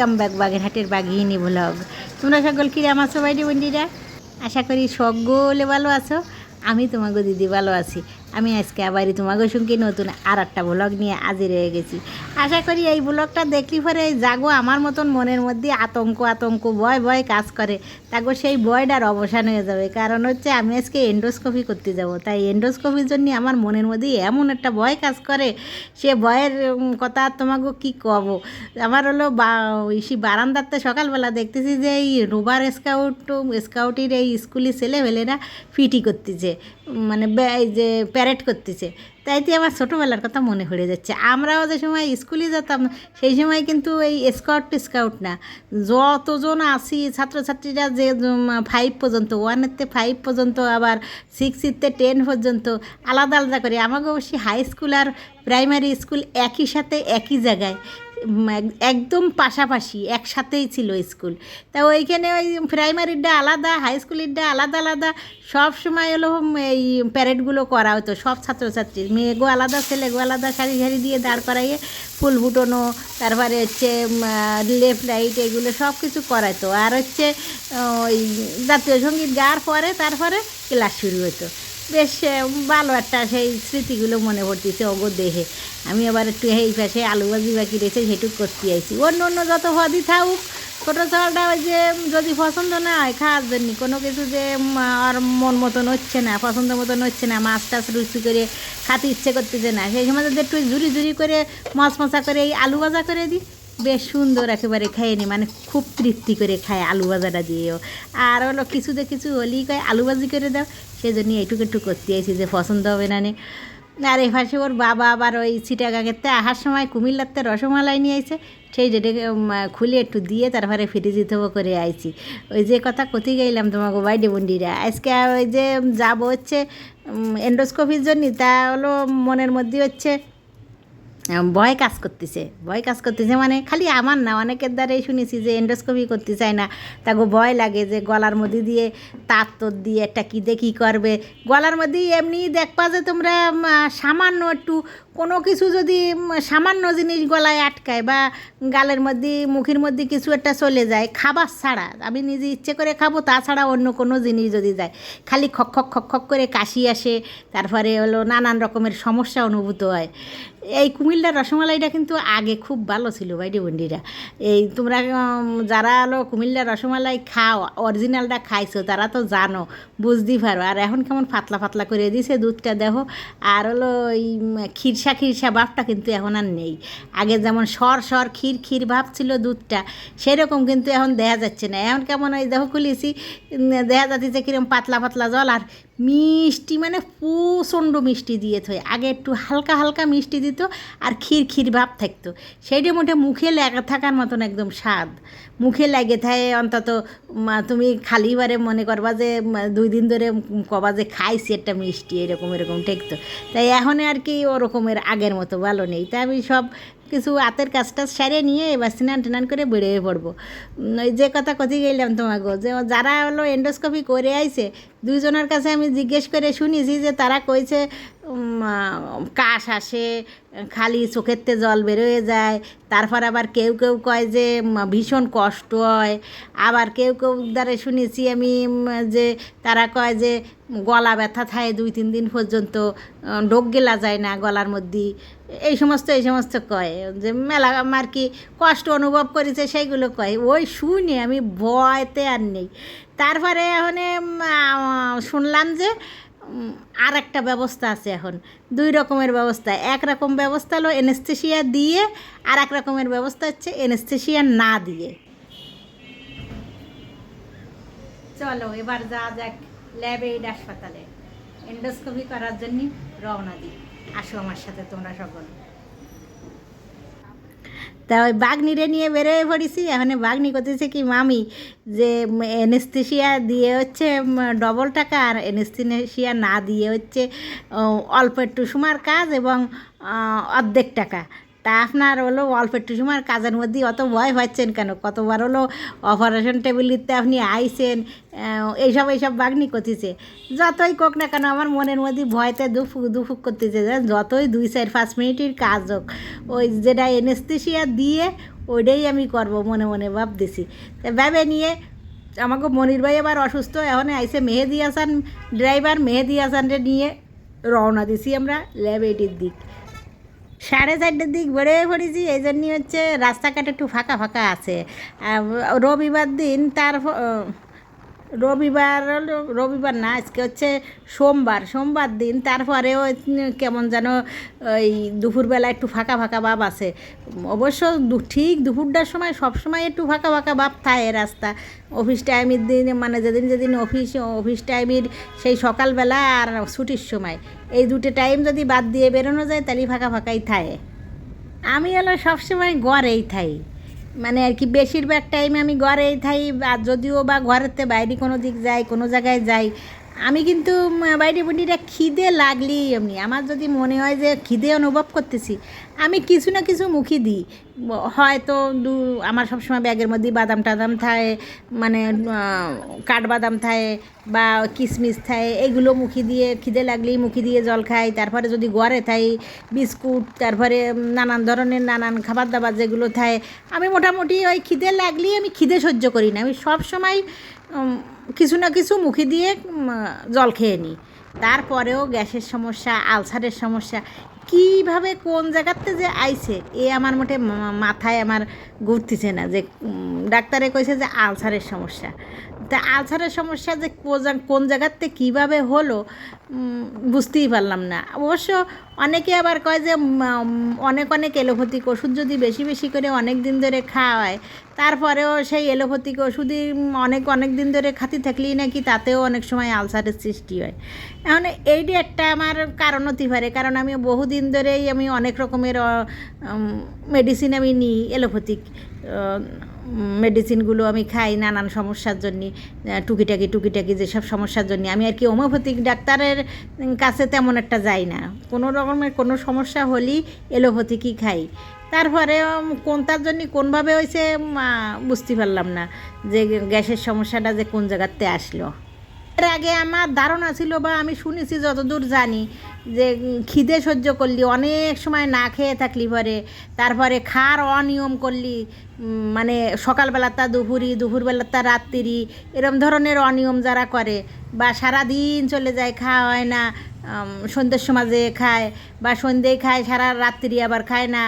Welcome back বাগেরহাটের বাঘিনী blog. তোমরা সকল কিরাম আছো বাইরে বন্ডিরা আশা করি সকলে ভালো আছো। আমি তোমাকে দিদি ভালো আছি। আমি আজকে আবারই তোমাকে সঙ্গে নতুন আর একটা ব্লগ নিয়ে আজই রয়ে গেছি। আশা করি এই ব্লগটা দেখলি পরে জাগো, আমার মতন মনের মধ্যে আতঙ্ক আতঙ্ক, ভয় ভয় কাজ করে। তারপর সেই ভয়টার অবসান হয়ে যাবে। কারণ হচ্ছে আমি আজকে এন্ডোস্কোপি করতে যাব। তাই এন্ডোস্কোপির জন্য আমার মনের মধ্যে এমন একটা ভয় কাজ করে। সে ভয়ের কথা তোমাকে কি কব? আমার হলো বা, ইসি বারান্দাতে সকালবেলা দেখতেছি যে এই রোবার স্কাউট স্কাউটির এই স্কুলে ছেলেবেলেরা ফিটি করতেছে। মানে যে প্যারেড করতেছে। তাইতে আমার ছোটোবেলার কথা মনে পড়ে যাচ্ছে। আমরাও যে সময় স্কুলে যেতাম, সেই সময় কিন্তু এই স্কাউট স্কাউট না। যতজন আসি ছাত্রছাত্রীরা যে ফাইভ পর্যন্ত ওয়ানেতে ফাইভ পর্যন্ত, আবার সিক্সিতে টেন পর্যন্ত, আলাদা আলাদা করে। আমাকে অবশ্যই হাই স্কুল আর প্রাইমারি স্কুল একই সাথে, একই জায়গায়। একদম পাশাপাশি, একসাথেই ছিল স্কুল। তা ওইখানে ওই প্রাইমারিটা আলাদা, হাই স্কুলেরটা আলাদা আলাদা। সব সময় হলো এই প্যারেডগুলো করা হতো, সব ছাত্রছাত্রী। মেয়েগো আলাদা, ছেলেগো আলাদা সারি সারি দিয়ে দাঁড় করাইয়ে ফুল ফুটোনো, তারপরে হচ্ছে লেফট রাইট এগুলো সব কিছু করাইতো। আর হচ্ছে ওই জাতীয় সংগীত গাওয়ার পরে, তারপরে ক্লাস শুরু হতো। বেশ ভালো একটা সেই স্মৃতিগুলো মনে পড়তেছে অগো দেহে। আমি আবার একটু এই পাশে আলু ভাজি বাকি রয়েছে, সেটুকু করতে আইছি। অন্য অন্য যত হদি থাকুক, ছোটো ছোটোটা ওই যে যদি পছন্দ না হয়, খাওয়ার জন্য। কোনো কিছু যে আর মন মতন হচ্ছে না, পছন্দ মতন হচ্ছে না, মাছ টাছ রুচি করে খাতে ইচ্ছে করতেছে না। সেই সময় যদি একটু ঝুরি ঝুরি করে মশ মশা করে এই আলু ভাজা করে দিই বেশ সুন্দর একেবারে খাইয়ে নি মানে খুব তৃপ্তি করে খায় আলু ভাজাটা দিয়েও। আর হলো কিছুতে কিছু হলেই কয় আলু ভাজি করে দাও সেই জন্য এইটুকু একটু করতে আইছি যে পছন্দ হবে না নে। আর এ পাশে ওর বাবা আবার ওই চিটাগাঙেরতে আসার সময় কুমিল্লাতে রসমালাই নিয়ে আইছে, সেই যেটাকে খুলে একটু দিয়ে তারপরে ফ্রিজে থবো করে আইছি। ওই যে কথা কোথায় গেলাম তোমাকে, বাইডে বন্ডিরা, আজকে ওই যে যাব হচ্ছে এন্ডোস্কোপির জন্য তা হলো মনের মধ্যে হচ্ছে ভয় কাজ করতেছে। ভয় কাজ করতেছে মানে খালি আমার না, অনেকের দ্বারাই শুনেছি যে এন্ডোস্কোপি করতে চায় না। তাকে ভয় লাগে যে গলার মধ্যে দিয়ে তার তোর দিয়ে একটা কী দেখি করবে। গলার মধ্যেই এমনি দেখবা যে তোমরা সামান্য একটু কোনো কিছু যদি সামান্য জিনিস গলায় আটকায় বা গালের মধ্যে, মুখের মধ্যে কিছু একটা চলে যায়, খাবার ছাড়া, আমি নিজে ইচ্ছে করে খাব, তাছাড়া অন্য কোনো জিনিস যদি যায় খালি খক খক খক খক করে কাশি আসে, তারপরে হলো নানান রকমের সমস্যা অনুভূত হয়। এই কুমিল্লার রসমালাইটা কিন্তু আগে খুব ভালো ছিল বাইডি বন্ডিরা এই তোমরা যারা হলো কুমিল্লার রসমালাই খাও অরিজিনালটা খাইছো, তারা তো জানো, বুঝতেই পারো। আর এখন কেমন পাতলা পাতলা করে দিছে দুধটা, দেখো। আর হলো ওই খিরসা খিরসা ভাবটা কিন্তু এখন আর নেই। আগে যেমন সর সর ক্ষীর ক্ষীর ভাব ছিল দুধটা, সেরকম কিন্তু এখন দেখা যাচ্ছে না। এখন কেমন ওই দেখো খুলেছি দেখা যাচ্ছে কীরকম পাতলা পাতলা জল, আর মিষ্টি মানে প্রচণ্ড মিষ্টি দিয়ে থয়। আগে একটু হালকা হালকা মিষ্টি দিত আর ক্ষীর ক্ষীর ভাব থাকতো। সেইটা মোটে মুখে লাগা থাকার মতন একদম স্বাদ। মুখে লাগে থাকে অন্তত তুমি খালিবারে মনে করবা যে দুই দিন ধরে কবা যে খাইছি একটা মিষ্টি, এরকম এরকম ঠেকতো। তাই এখন আর কি ওরকমের আগের মতো ভালো নেই। তাই আমি সব কিছু হাতের কাজটা সেরে নিয়ে এবার স্নান টান করে বেরিয়ে পড়ব। ওই যে কথা কোথায় গেলাম তোমাকে, যে যারা হলো এন্ডোস্কোপি করে আইছে, দুইজনের কাছে আমি জিজ্ঞেস করে শুনেছি যে তারা কইছে কাশ আসে, খালি চোখেরতে জল বেরোয় যায়, তারপর আবার কেউ কেউ কয় যে ভীষণ কষ্ট হয়। আবার কেউ কেউ দ্বারা শুনেছি আমি যে তারা কয় যে, গলা ব্যথা থাকে দুই তিন দিন পর্যন্ত ডোক গেলা যায় না গলার মধ্যে এই সমস্ত এই সমস্ত কয়। যে মেলা আমার কি কষ্ট অনুভব করেছে সেইগুলো কয়। ওই শুনে আমি ভয়তে আর নেই। তারপরে এখন শুনলাম যে আর একটা ব্যবস্থা আছে এখন। দুই রকমের ব্যবস্থা। এক রকম ব্যবস্থা হলো এনেস্থেশিয়া দিয়ে আর এক রকমের ব্যবস্থা হচ্ছে এনেস্থেশিয়া না দিয়ে। চলো, এবার যা যাক ল্যাবে হাসপাতালে। এন্ডোস্কোপি করার জন্য রওনা দিই। আসো আমার সাথে, তোমরা সকল। তা ওই বাঘনিরে নিয়ে বেরোয় পড়েছি এখানে বাঘনি করতেছে কি মামি, যে এনেস্থেশিয়া দিয়ে হচ্ছে ডবল টাকা, আর এনেস্থেশিয়া না দিয়ে হচ্ছে অল্প একটু সময়ের কাজ এবং অর্ধেক টাকা। তা আপনার হলো অল্প একটু সময় কাজের মধ্যে অত ভয় পাচ্ছেন কেন? কতবার হলো অপারেশন টেবিলিতে আপনি আইসেন এইসব এইসব বাগনি করতেছে। যতই কোক না কেন আমার মনের মধ্যে ভয়তে দুফুক দুফুক করতেছে যতই দুই চার, পাঁচ মিনিটের কাজ হোক, ওই যেটা এনেস্থেশিয়া দিয়ে ওইটাই আমি করব মনে মনে ভাবতেছি। তা ভেবে নিয়ে আমাকে মনির ভাই আবার অসুস্থ, এখন আইসে মেহেদি হাসান ড্রাইভার মেহেদি হাসানরে নিয়ে রওনা দিছি আমরা ল্যাব এইটির দিক। সাড়ে চারটের দিক বেড়ে পড়েছি, এই জন্যই হচ্ছে রাস্তাঘাট একটু ফাঁকা ফাঁকা আছে। রবিবার দিন তার রবিবার রবিবার না, আজকে হচ্ছে সোমবার সোমবার দিন। তারপরেও কেমন যেন ওই দুপুরবেলা একটু ফাঁকা ফাঁকা ভাব আছে। অবশ্য ঠিক দুপুরটার সময় সব সময় একটু ফাঁকা ফাঁকা ভাব থাকে রাস্তা। অফিস টাইমের দিন মানে যেদিন যেদিন অফিস অফিস টাইমের সেই সকালবেলা আর ছুটির সময়। এই দুটো টাইম যদি বাদ দিয়ে বেরোনো যায়, তাহলে ফাঁকা ফাঁকাই থাকে। আমি হলো সবসময় ঘরেই থাই মানে আর কি বেশিরভাগ টাইম আমি ঘরেই থাই, আর যদিও বা ঘরেতে বাইরে কোনো দিক যাই, কোনো জায়গায় যাই আমি কিন্তু বাইরে বুটিটা খিদে লাগলেই এমনি। আমার যদি মনে হয় যে খিদে অনুভব করতেছি আমি কিছু না কিছু মুখি দিই। হয়তো দু আমার সবসময় ব্যাগের মধ্যে বাদাম টাদাম থাকে মানে কাঠবাদাম থাকে বা কিশমিশ থাকে এগুলো মুখি দিয়ে খিদে লাগলেই মুখি দিয়ে জল খাই। তারপরে যদি ঘরে থাই বিস্কুট তারপরে নানান ধরনের নানান খাবার দাবার যেগুলো থাকে আমি মোটামুটি ওই খিদে লাগলেই আমি খিদে সহ্য করি না। আমি সব সময় উম, কিছু না কিছু মুখে দিয়ে জল খেয়ে নিই। তারপরেও গ্যাসের সমস্যা, আলসারের সমস্যা, কীভাবে কোন জায়গাতে যে আইছে, এ আমার মোটে মাথায় আমার ঘুরতেছে না যে ডাক্তারে কইছে যে আলসারের সমস্যা। তা আলসারের সমস্যা যে কোন জায়গাতে কীভাবে হলো বুঝতেই পারলাম না। অবশ্য অনেকে আবার কয় যে অনেক অনেক এলোপ্যাথিক ওষুধ যদি বেশি বেশি করে অনেক দিন ধরে খাওয়া হয় তারপরেও সেই এলোপ্যাথিক ওষুধই অনেক অনেক দিন ধরে খাতি থাকলেই নাকি তাতেও অনেক সময় আলসারের সৃষ্টি হয়। এখন এইটি একটা আমার কারণ হতে পারে, কারণ আমি বহুদিন ধরেই আমি অনেক রকমের মেডিসিন আমি নিই, এলোপ্যাথিক মেডিসিনগুলো আমি খাই নানান সমস্যার জন্য টুকিটাকি টুকিটাকি যেসব সমস্যার জন্য। আমি আর কি হোমিওপ্যাথিক ডাক্তারের কাছে তেমন একটা যাই না। কোনো রকমের কোনো সমস্যা হলেই এলোপ্যাথিকই খাই। তারপরে কোনটার জন্য কোনভাবে হয়েছে বুঝতে পারলাম না যে গ্যাসের সমস্যাটা যে কোন জায়গাতে আসলো। এর আগে আমার ধারণা ছিল বা আমি শুনেছি যতদূর জানি যে খিদে সহ্য করলি, অনেক সময় না খেয়ে থাকলি পরে, তারপরে খার অনিয়ম করলি মানে সকালবেলা তা দুপুরি দুপুরবেলাটা রাত্রি, এরম ধরনের অনিয়ম যারা করে, বা সারা দিন চলে যায়, খাওয়া হয় না সন্ধ্যের সময় যে খায় বা সন্ধ্যেই খায়, সারা রাত্রি আবার খায় না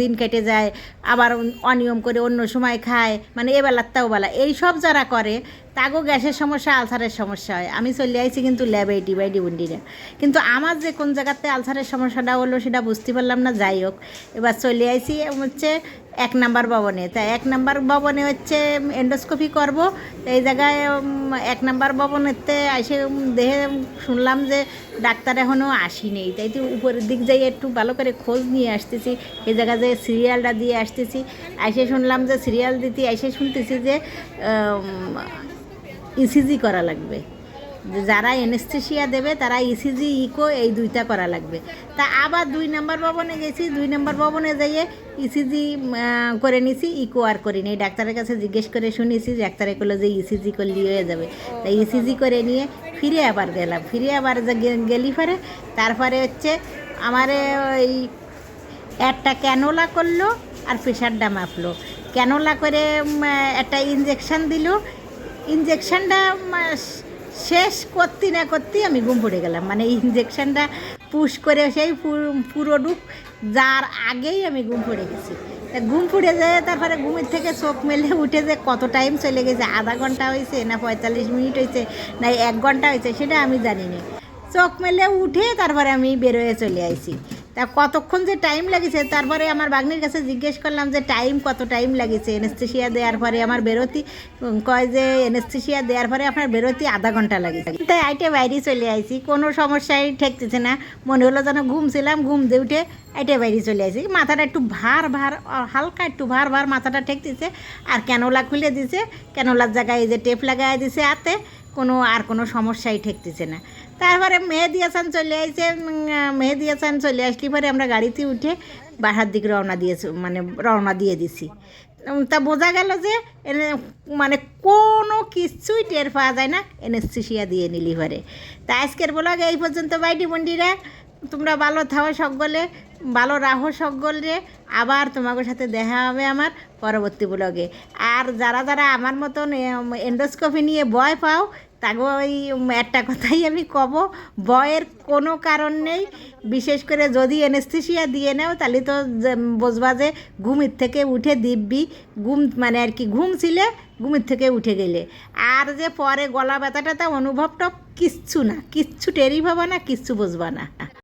দিন কেটে যায়, আবার অনিয়ম করে অন্য সময় খায় মানে এ বেলার ও বেলা। এইসব যারা করে, তাগো গ্যাসের সমস্যা, আলসারের সমস্যা হয়। আমি চলে আইছি কিন্তু ল্যাবে ডিবাইডি বুন্ডিরা কিন্তু আমার যে কোন জায়গাতে আলসারের সমস্যাটা হলো, সেটা বুঝতে পারলাম না, যাই হোক। এবার চলে আইছি হচ্ছে এক নাম্বার ভবনে। তা এক নাম্বার ভবনে হচ্ছে এন্ডোস্কোপি করব। এই জায়গায় এক নাম্বার ভবনেতে এসে দেহে শুনলাম যে ডাক্তার এখনও আসেনি। তাই তো উপরের দিক যাই একটু ভালো করে খোঁজ নিয়ে আসতেছি। এই জায়গায় যে সিরিয়ালটা দিয়ে আসতেছি। এসে শুনলাম যে সিরিয়াল দিতে এসে শুনতেছি যে ইসিজি করা লাগবে। যারা এনেস্থেশিয়া দেবে, তারা ইসিজি ইকো এই দুইটা করা লাগবে। তা আবার দুই নম্বর ভবনে গেছি, দুই নম্বর ভবনে যাইয়ে ইসিজি করে নিছি ইকো আর করিনি ডাক্তারের কাছে জিজ্ঞেস করে শুনেছি ডাক্তারে করল যে ইসিজি করলে হয়ে যাবে। তাই ইসিজি করে নিয়ে ফিরে আবার গেলাম। ফিরে আবার গেলি পরে, তারপরে হচ্ছে আমারে ওই একটা ক্যানোলা করল আর প্রেশারটা মাপলো। ক্যানোলা করে একটা ইঞ্জেকশন দিল। ইঞ্জেকশনটা শেষ করতে না করতেই আমি ঘুম পড়ে গেলাম। মানে ইঞ্জেকশনটা পুশ করে সেই পুরো ডুব যার আগেই আমি ঘুম পড়ে গেছি। তা ঘুম পড়ে যায়, তারপরে ঘুমের থেকে চোখ মেলে উঠে যে কত টাইম চলে গেছে, আধা ঘণ্টা হয়েছে না পঁয়তাল্লিশ মিনিট হয়েছে, না এক ঘণ্টা হয়েছে, সেটা আমি জানি না চোখ মেলে উঠে তারপরে আমি বেরোয় চলে আইছি। তা কতক্ষণ যে টাইম লাগেছে, তারপরে আমার বাগনির কাছে জিজ্ঞেস করলাম যে টাইম কত টাইম লাগেছে? এনেস্থেশিয়া দেওয়ার পরে আমার বেরোতি কয় যে এনেস্থেশিয়া দেওয়ার পরে আপনার বেরোতি আধা ঘণ্টা লাগেছে। তাই আইটে বাইরে চলে আইছি, কোনো সমস্যাই ঠেকতেছে না। মনে হলো যেন ঘুমছিলাম ঘুম দিয়ে উঠে আইটে বাইরে চলে আইছি। মাথাটা একটু ভার ভার হালকা একটু ভার ভার মাথাটা ঠেকতেছে, আর ক্যানোলা খুলে দিছে। ক্যানোলার জায়গায় এই যে টেপ লাগাই দিছে হাতে, কোনো, আর কোনো সমস্যাই ঠেকতেছে না। তারপরে মেহেদি হাসান চলে আসছে মেহেদি হাসান চলে আসলি পরে আমরা গাড়িতে উঠে বাহার দিকে রওনা দিয়েছি মানে রওনা দিয়ে দিছি। তা বোঝা গেল যে, এনে মানে কোনো কিছুই টের পাওয়া যায় না এনেস্থেশিয়া দিয়ে নিলি পরে। তা আজকের ব্লগে এই পর্যন্ত বাইটি বন্ডিরা তোমরা ভালো থাও সকলে, ভালো রাহো সকলে, আবার তোমাদের সাথে দেখা হবে আমার পরবর্তী ব্লগে আর যারা যারা আমার মতন এন্ডোস্কোপি নিয়ে ভয় পাও তাকে ওই একটা কথাই আমি কব, বয়ের কোনো কারণ নেই। বিশেষ করে যদি এনেস্থিসিয়া দিয়ে নেও, তাহলে তো বোঝবা যে ঘুমির থেকে উঠে দিব্যি, ঘুম মানে আর কি ঘুম ছিলে, ঘুমির থেকে উঠে গেলে। আর যে পরে গলা ব্যথাটা, তা অনুভবটা কিচ্ছু না, কিচ্ছু টেরি পাবা না, কিচ্ছু বুঝবা না।